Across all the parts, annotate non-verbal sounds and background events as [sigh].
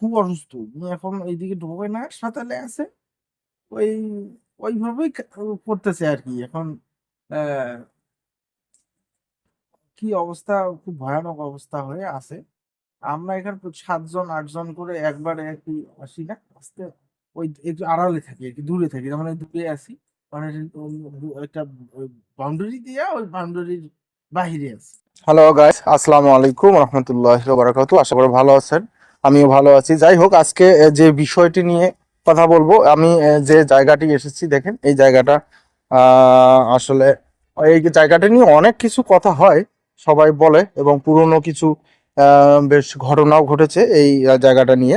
খুব অসুস্থ। এখন এইদিকে ঢোকে না আছে। ওই, ওইভাবেই করতেছে আর কি। এখন কি অবস্থা, খুব ভয়ানক অবস্থা হয়ে আছে। আমরা এখানে সাতজন, আটজন করে একবারে কি আসি না। আস্তে ওই একটু আড়ালে থাকি কি, দূরে থাকি। মানে দূরে আসি মানে একটা বাউন্ডারি দিয়ে ওই বাউন্ডারির বাহিরে আছি। হ্যালো গাইস আসসালামু আলাইকুম রহমতুল্লাহ বারাকাতু আশা করি ভালো আছেন। আমিও ভালো আছি। যাই হোক, আজকে যে বিষয়টি নিয়ে কথা বলব, আমি যে জায়গাটি এসেছি, দেখেন, এই জায়গাটা আসলে, এই জায়গাটা নিয়ে অনেক কিছু কথা হয়, সবাই বলে, এবং পুরনো কিছু বেশ ঘটনাও ঘটেছে এই জায়গাটা নিয়ে।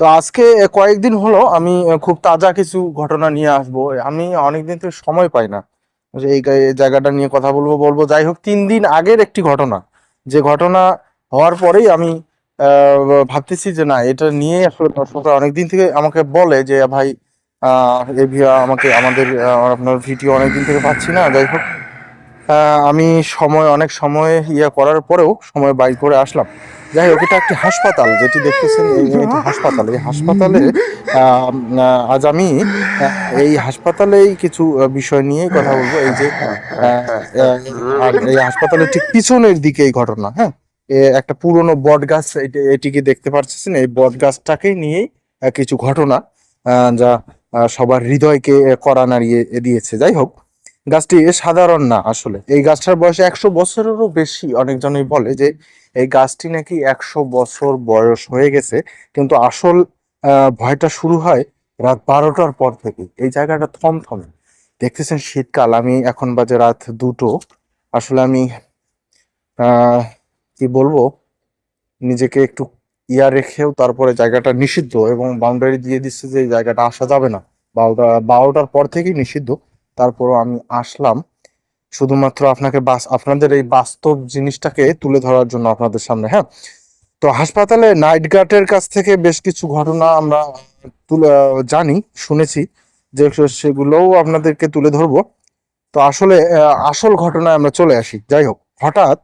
তো আজকে কয়েকদিন হলো আমি খুব তাজা কিছু ঘটনা নিয়ে আসব। আমি অনেকদিন থেকে সময় পাই না। এই জায়গাটা নিয়ে কথা বলব বলব। যাই হোক, তিন দিন আগের একটি ঘটনা। যে ঘটনা হওয়ার পরেই আমি ভাবতেছি যে না, এটা নিয়ে আসলে দর্শকরা অনেকদিন থেকে আমাকে বলে যে, ভাই আমাকে, আমাদের আপনার ভিডিও অনেকদিন থেকে পাচ্ছি না। যাই হোক আমি সময়, অনেক সময় ইয়ে করার পরেও সময় বাইর করে আসলাম। যাই হোক, এটা একটি হাসপাতাল, যেটি দেখতেছেন হাসপাতাল। এই হাসপাতালে আজ আমি এই হাসপাতালেই কিছু বিষয় নিয়ে কথা বলব। এই যে এই হাসপাতালের ঠিক পিছনের দিকে এই ঘটনা হ্যাঁ? একটা পুরনো বট গাছ এটিকে দেখতে পাচ্ছেন? এই বট গাছটাকে নিয়েই কিছু ঘটনা যা সবার হৃদয়কে কড়া নাড়িয়ে দিয়েছে। যাই হোক গাছটি সাধারণ না আসলে। এই গাছটার বয়স একশো বছরেরও বেশি। অনেকজনই বলে যে এই গাছটি নাকি একশো বছর বয়স হয়ে গেছে, কিন্তু আসল ভয়টা শুরু হয় রাত বারোটার পর থেকে এই জায়গাটা থমথমে। দেখতেছেন শীতকাল, আমি এখন বাজে রাত দুটো। আসলে আমি কি বলব, নিজেকে একটু ইয়া রেখেও তারপরে জায়গাটা নিষিদ্ধ এবং বাউন্ডারি দিয়ে দিচ্ছে যে জায়গাটা আসা যাবে না। বারোটা, বারোটার পর থেকেই নিষিদ্ধ। তারপরও আমি আসলাম। শুধুমাত্র আপনাকে বাস আপনাদের এই বাস্তব জিনিসটাকে তুলে ধরার জন্য আপনাদের সামনে হ্যাঁ? তো হাসপাতালে নাইট গার্ডের কাছ থেকে বেশ কিছু ঘটনা আমরা জানি শুনেছি যে সেগুলোও আপনাদেরকে তুলে ধরবো। তো আসলে আসল ঘটনায় আমরা চলে আসি। যাই হোক হঠাৎ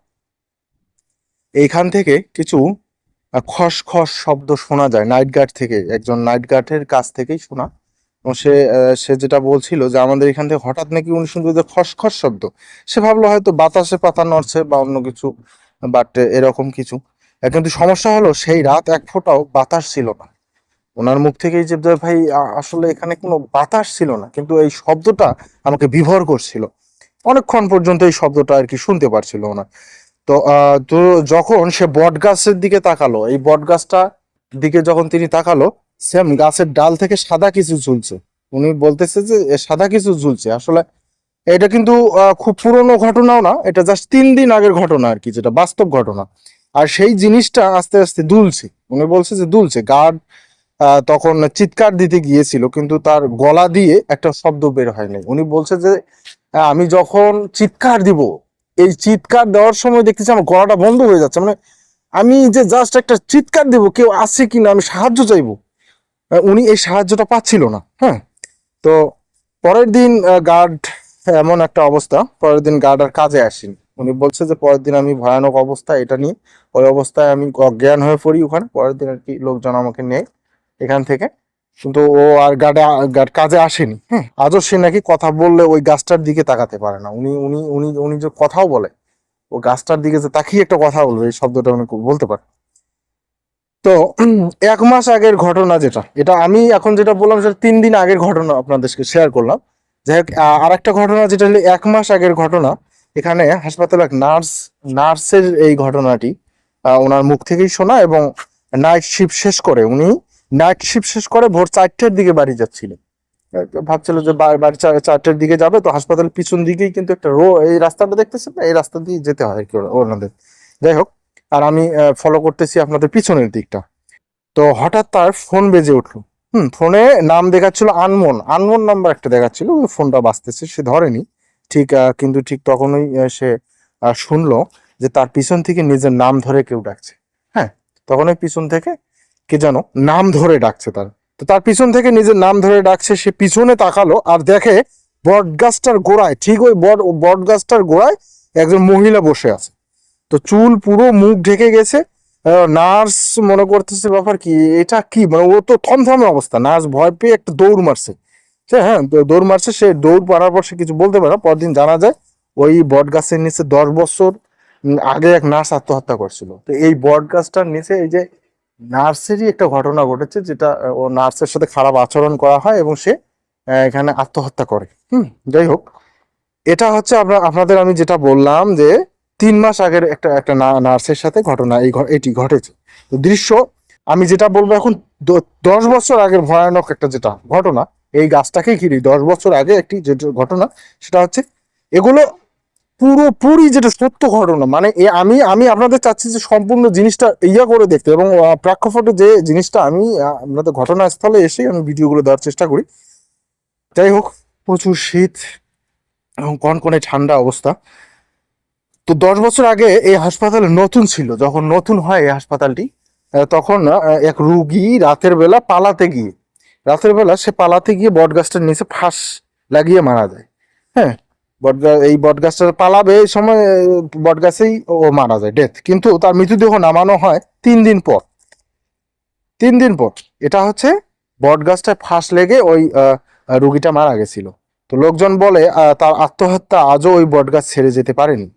এইখান থেকে কিছু আহ, খস খস শব্দ শোনা যায়। নাইট গার্ড থেকে একজন নাইট গার্ডের কাছ থেকেই শোনা সে সে যেটা বলছিল যে আমাদের এখান থেকে হঠাৎ নাকি উনি শুনতে যে খস খস শব্দ। সে ভাবলো হয়তো বাতাসে পাতা নড়ছে বা অন্য কিছু বাট এরকম কিছু। কিন্তু সমস্যা হলো সেই রাত এক ফোঁটাও বাতাস ছিল না। ওনার মুখ থেকেই যে ভাই আসলে এখানে কোনো বাতাস ছিল না, কিন্তু এই শব্দটা আমাকে বিভোর করছিল। অনেকক্ষণ পর্যন্ত এই শব্দটা আর কি শুনতে পারছিল ওনার। তো তো যখন সে বট গাছের দিকে তাকালো, এই বট গাছটা দিকে যখন তিনি তাকালো সেম গাছের ডাল থেকে সাদা কিছু ঝুলছে। উনি বলতেছে যে সাদা কিছু ঝুলছে। আসলে এটা কিন্তু খুব পুরনো ঘটনাও না, এটা জাস্ট তিন দিন আগের ঘটনা আর কি, যেটা বাস্তব ঘটনা। আর সেই জিনিসটা আস্তে আস্তে দুলছে। উনি বলছে যে, দুলছে। গার্ড তখন চিৎকার দিতে গিয়েছিল, কিন্তু তার গলা দিয়ে একটা শব্দ বের হয়নি। উনি বলছে যে আমি যখন চিৎকার দিব, এই চিৎকার দেওয়ার সময় দেখতেছি আমার গলাটা বন্ধ হয়ে যাচ্ছে। মানে আমি যে জাস্ট একটা চিৎকার দিব, কেউ আছে কিনা, আমি সাহায্য চাইব। উনি এই সাহায্যটা পাচ্ছিল না হ্যাঁ? তো পরের দিন গার্ড এমন একটা অবস্থা, পরের দিন গার্ড আর কাজে আসেনি। উনি বলছে যে, পরের দিন আমি ভয়ানক অবস্থা, এটা নিয়ে। ওই অবস্থায় আমি অজ্ঞান হয়ে পড়ি ওখানে, পরের দিন আর কি লোকজন আমাকে নেয় এখান থেকে। কিন্তু ও আর গার্ডে গার্ড কাজে আসেনি হ্যাঁ? আজও সে নাকি কথা বললে ওই গাছটার দিকে তাকাতে পারে না। উনি উনি উনি উনি যে কথাও বলে, ও গাছটার দিকে যে তাকিয়ে একটা কথা বলবে, এই শব্দটা উনি বলতে পারে তো [clears throat] এক মাস আগের ঘটনা যেটা, এটা আমি এখন যেটা বললাম সেটা তিন দিন আগের ঘটনা আপনাদেরকে শেয়ার করলাম। যাই হোক আর একটা ঘটনা যেটা হলো এক মাস আগের ঘটনা, এখানে হাসপাতালে এক নার্স, নার্সের এই ঘটনাটি ওনার মুখ থেকেই শোনা এবং নাইট শিফট শেষ করে। উনি নাইট শিফট শেষ করে ভোর চারটের দিকে বাড়ি যাচ্ছিলেন। ভাবছিল যে বাড়ি চারটের দিকে যাবে, তো হাসপাতালের পিছন দিকেই কিন্তু একটা রো, এই রাস্তাটা দেখতেছেন না? এই রাস্তা দিয়ে যেতে হয় আর কি ওনাদের। যাই হোক আর আমি ফলো করতেছি আপনাদের পিছনের দিকটা। তো হঠাৎ তার ফোন বেজে উঠল। হুম ফোনে নাম দেখাচ্ছিল আনমোন আনমোন নাম্বার একটা দেখাচ্ছিল ফোনটা বাঁচতেছে সে ধরেনি। ঠিক কিন্তু ঠিক তখনই সে শুনলো যে তার পিছন থেকে নিজের নাম ধরে কেউ ডাকছে। হ্যাঁ তখন ওই পিছন থেকে কে যেন নাম ধরে ডাকছে তার। তো তার পিছন থেকে নিজের নাম ধরে ডাকছে, সে পিছনে তাকালো আর দেখে বট গাছটার গোড়ায়, ঠিক ওই বট বট গাছটার গোড়ায় একজন মহিলা বসে আছে। তো চুল পুরো মুখ ঢেকে গেছে। নার্স মনে করতেছে ব্যাপার কি, এটা কি? মানে ও তো থমথমে অবস্থা। নার্স ভয় পেয়ে একটা দৌড় মারছে। হ্যাঁ দৌ- দৌড় মারছে, সে দৌড় মারার পর সে কিছু বলতে পারে। পরদিন জানা যায়, ওই বট গাছের নিচে দশ বছর আগে এক নার্স আত্মহত্যা করছিল। তো এই বট গাছটার নিচে এই যে নার্সেরই একটা ঘটনা ঘটেছে, যেটা ও নার্সের সাথে খারাপ আচরণ করা হয় এবং সে এখানে আত্মহত্যা করে। হুম, যাই হোক। এটা হচ্ছে আমরা, আপনাদের আমি যেটা বললাম যে তিন মাস আগের একটা একটা নার্সের সাথে ঘটনা, এই এটি ঘটেছে। তো দৃশ্য, আমি যেটা বলব এখন দশ বছর আগের ভয়ানক একটা যেটা ঘটনা, এই গাছটাকে ঘিরে দশ বছর আগে একটি যে যে ঘটনা, সেটা হচ্ছে, এগুলো পুরোপুরি যেটা সত্য ঘটনা মানে আমি আমি আপনাদের চাচ্ছি যে সম্পূর্ণ জিনিসটা ইয়া করে দেখতে এবং প্রেক্ষাপটে যে জিনিসটা আমি আপনাদের ঘটনাস্থলে এসে আমি ভিডিওগুলো দেওয়ার চেষ্টা করি। যাই হোক, প্রচুর শীত এবং কনকনে ঠান্ডা অবস্থা। তো দশ বছর আগে এই হাসপাতাল নতুন ছিল। যখন নতুন হয় এই হাসপাতালটি তখন এক রুগী রাতের বেলা পালাতে গিয়ে, রাতের বেলা সে পালাতে গিয়ে বট গাছটার নিচে ফাঁস লাগিয়ে মারা যায়। হ্যাঁ বট এই বট গাছটা পালাবে এই সময় বট গাছেই ও মারা যায়, ডেথ। কিন্তু তার মৃতদেহ নামানো হয় তিন দিন পর। তিন দিন পর। এটা হচ্ছে বট গাছটায় ফাঁস লেগে ওই রুগীটা মারা গেছিল। তো লোকজন বলে তার আত্মহত্যা আজও ওই বট গাছ ছেড়ে যেতে পারেনি।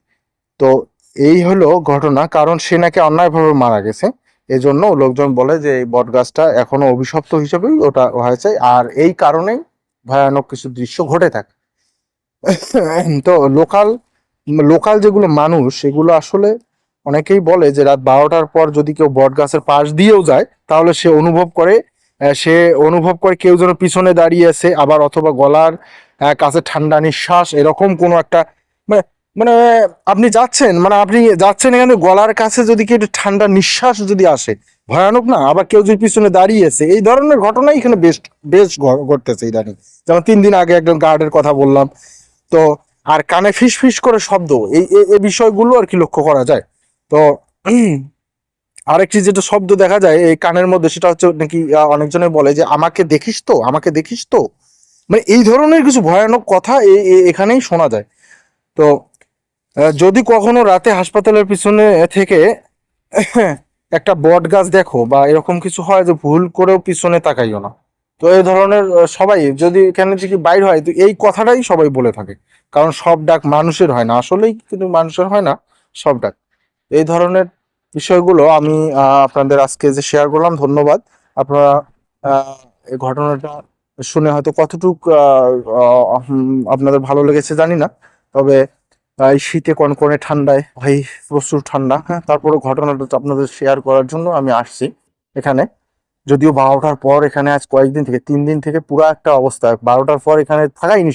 তো এই হলো ঘটনা, কারণ সে নাকি অন্যায়ভাবে মারা গেছে। এজন্য লোকজন বলে যে এই বট গাছটা এখনও অভিশপ্ত হিসেবেই ওটা হয়েছে, আর এই কারণেই ভয়ানক কিছু দৃশ্য ঘটে থাকে। তো লোকাল লোকাল যেগুলো মানুষ, সেগুলো আসলে অনেকেই বলে যে রাত বারোটার পর যদি কেউ বট গাছের পাশ দিয়েও যায়, তাহলে সে অনুভব করে সে অনুভব করে কেউ যেন পিছনে দাঁড়িয়ে আছে, আবার অথবা গলার কাছে ঠান্ডা নিঃশ্বাস, এরকম কোনো একটা মানে মানে আপনি যাচ্ছেন মানে আপনি যাচ্ছেন এখানে গলার কাছে যদি কি একটু ঠান্ডা নিঃশ্বাস যদি আসে, ভয়ানক না? আবার কেউ যদি পিছনে দাঁড়িয়ে আছে এই ধরনের ঘটনাই এখানে বেশ বেশ ঘটতেছে ইদানিং। যেমন তিন দিন আগে একজন গার্ডের কথা বললাম। তো, আর কানে ফিস ফিস করে শব্দ, এই এই- বিষয়গুলো আর কি লক্ষ্য করা যায়। তো, আরেকটি যেটা শব্দ দেখা যায়, এই কানের মধ্যে, সেটা হচ্ছে নাকি অনেকজনে বলে যে, আমাকে দেখিস তো, আমাকে দেখিস তো? মানে এই ধরনের কিছু ভয়ানক কথা এখানেই শোনা যায়। তো যদি কখনো রাতে হাসপাতালের পিছনে থেকে [coughs] একটা বট গাছ দেখো বা এরকম কিছু হয় যে ভুল করেও পিছনে তাকাইও না। তো এই ধরনের সবাই যদি এখানে থেকে বাইর হয়, তো এই কথাটাই সবাই বলে থাকে। কারণ সব ডাক মানুষের হয় না। আসলেই কিন্তু মানুষের হয় না, সব ডাক। এই ধরনের বিষয়গুলো আমি আপনাদের আজকে যে শেয়ার করলাম, ধন্যবাদ। আপনারা এই ঘটনাটা শুনে হয়তো কতটুক আপনাদের ভালো লেগেছে জানি না। তবে এই শীতে কনকনে ঠান্ডায় ভাই প্রচুর ঠান্ডা। হ্যাঁ তারপরে ঘটনাটা আপনাদের শেয়ার করার জন্য আমি আসছি এখানে। যদিও বারোটার পর এখানে আজ কয়েকদিন থেকে, তিন দিন থেকে পুরো একটা অবস্থা। বারোটার পর এখানে থাকাই